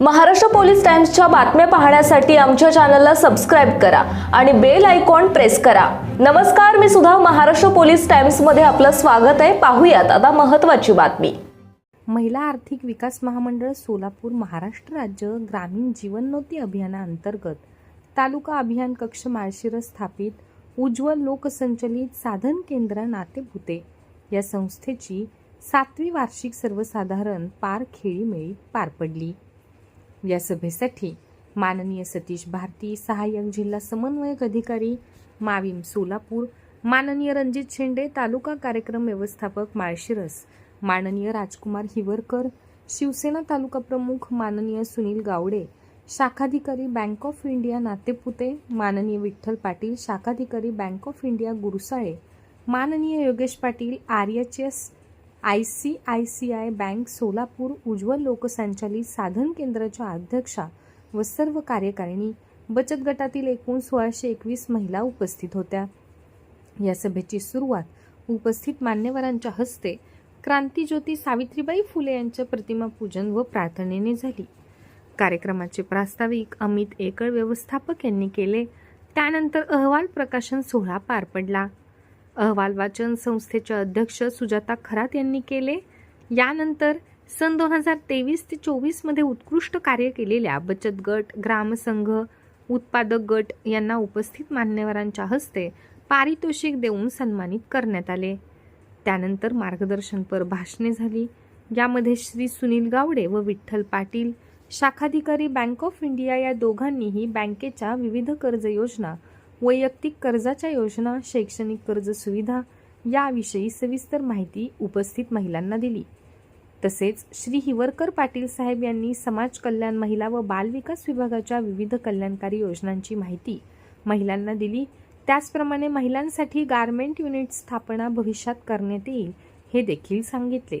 Maharashtra police टाइम्सच्या बातम्या पाहण्यासाठी आमच्या चॅनलला सबस्क्राईब करा आणि बेल आयकॉन प्रेस करा. नमस्कार मी सुद्धा महाराष्ट्र पोलीस टाइम्समध्ये आपलं स्वागत आहे. पाहूयात आता महत्त्वाची बातमी. महिला आर्थिक विकास महामंडळ सोलापूर महाराष्ट्र राज्य ग्रामीण जीवनोन्नती अभियानाअंतर्गत तालुका अभियान कक्ष माळशिरस स्थापित उज्ज्वल लोकसंचलित साधन केंद्र नातेपुते या संस्थेची सातवी वार्षिक सर्वसाधारण पार खेळीमेळी पार पडली. या सभेसाठी माननीय सतीश भारती सहाय्यक जिल्हा समन्वयक अधिकारी माविम सोलापूर माननीय रणजित शेंडे तालुका कार्यक्रम व्यवस्थापक माळशिरस माननीय राजकुमार हिवरकर शिवसेना तालुका प्रमुख माननीय सुनील गावडे शाखाधिकारी बँक ऑफ इंडिया नातेपुते माननीय विठ्ठल पाटील शाखाधिकारी बँक ऑफ इंडिया गुरुसाळे माननीय Yogesh Patil R H S I C I C I bank Solapur उज्ज्वल लोकसंचालित साधन केंद्राच्या अध्यक्षा व सर्व कार्यकारिणी बचत गटातील एकूण सोळाशे एकवीस महिला उपस्थित होत्या. या सभेची सुरुवात उपस्थित मान्यवरांच्या हस्ते क्रांतीज्योती सावित्रीबाई फुले यांच्या प्रतिमा पूजन व प्रार्थनेने झाली. कार्यक्रमाचे प्रास्ताविक अमित एकळ व्यवस्थापक यांनी केले. त्यानंतर अहवाल प्रकाशन सोहळा पार पडला. अहवाल वाचन संस्थेचे अध्यक्ष सुजाता खरात यांनी केले. यानंतर सन दोन हजार तेवीस ते चोवीसमध्ये उत्कृष्ट कार्य केलेल्या बचत गट ग्रामसंघ उत्पादक गट यांना उपस्थित मान्यवरांच्या हस्ते पारितोषिक देऊन सन्मानित करण्यात आले. त्यानंतर मार्गदर्शनपर भाषणे झाली. यामध्ये श्री सुनील गावडे व विठ्ठल पाटील शाखाधिकारी बँक ऑफ इंडिया या दोघांनीही बँकेच्या विविध कर्ज योजना वैयक्तिक कर्जाच्या योजना शैक्षणिक कर्ज सुविधा याविषयी सविस्तर माहिती उपस्थित महिलांना दिली. तसेच श्री हिवरकर पाटील साहेब यांनी समाज कल्याण महिला व बालविकास विभागाच्या विविध कल्याणकारी योजनांची माहिती महिलांना दिली. त्याचप्रमाणे महिलांसाठी गारमेंट युनिट स्थापना भविष्यात करण्यात येईल हे देखील सांगितले.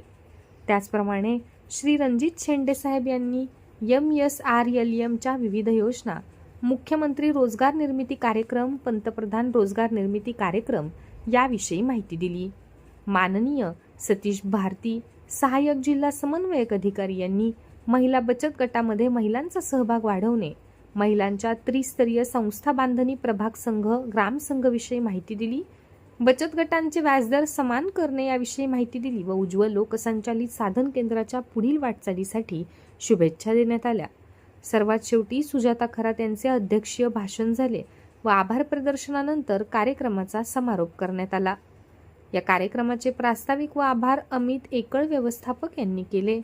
त्याचप्रमाणे श्री रणजित शेंडे साहेब यांनी यम एस आर एल एमच्या विविध योजना मुख्यमंत्री रोजगार निर्मिती कार्यक्रम पंतप्रधान रोजगार निर्मिती कार्यक्रम याविषयी माहिती दिली. माननीय सतीश भारती सहाय्यक जिल्हा समन्वयक अधिकारी यांनी महिला बचत गटामध्ये महिलांचा सहभाग वाढवणे महिलांच्या त्रिस्तरीय संस्था बांधणी प्रभाग संघ ग्रामसंघविषयी माहिती दिली बचत गटांचे व्याजदर समान करणे याविषयी माहिती दिली व उज्ज्वल लोकसंचालित साधन केंद्राच्या पुढील वाटचालीसाठी शुभेच्छा देण्यात आल्या. सर्वात शेवटी सुजाता खरात यांचे अध्यक्षीय भाषण झाले व आभार प्रदर्शनानंतर कार्यक्रमाचा समारोप करण्यात आला. या कार्यक्रमाचे प्रास्ताविक व आभार अमित एकळ व्यवस्थापक यांनी केले.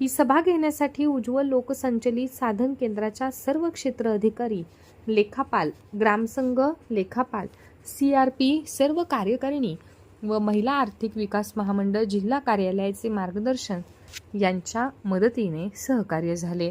ही सभा घेण्यासाठी उज्ज्वल लोकसंचलित साधन केंद्राच्या सर्व क्षेत्र अधिकारी लेखापाल ग्रामसंघ लेखापाल सी आर पी सर्व कार्यकारिणी व महिला आर्थिक विकास महामंडळ जिल्हा कार्यालयाचे मार्गदर्शन यांच्या मदतीने सहकार्य झाले.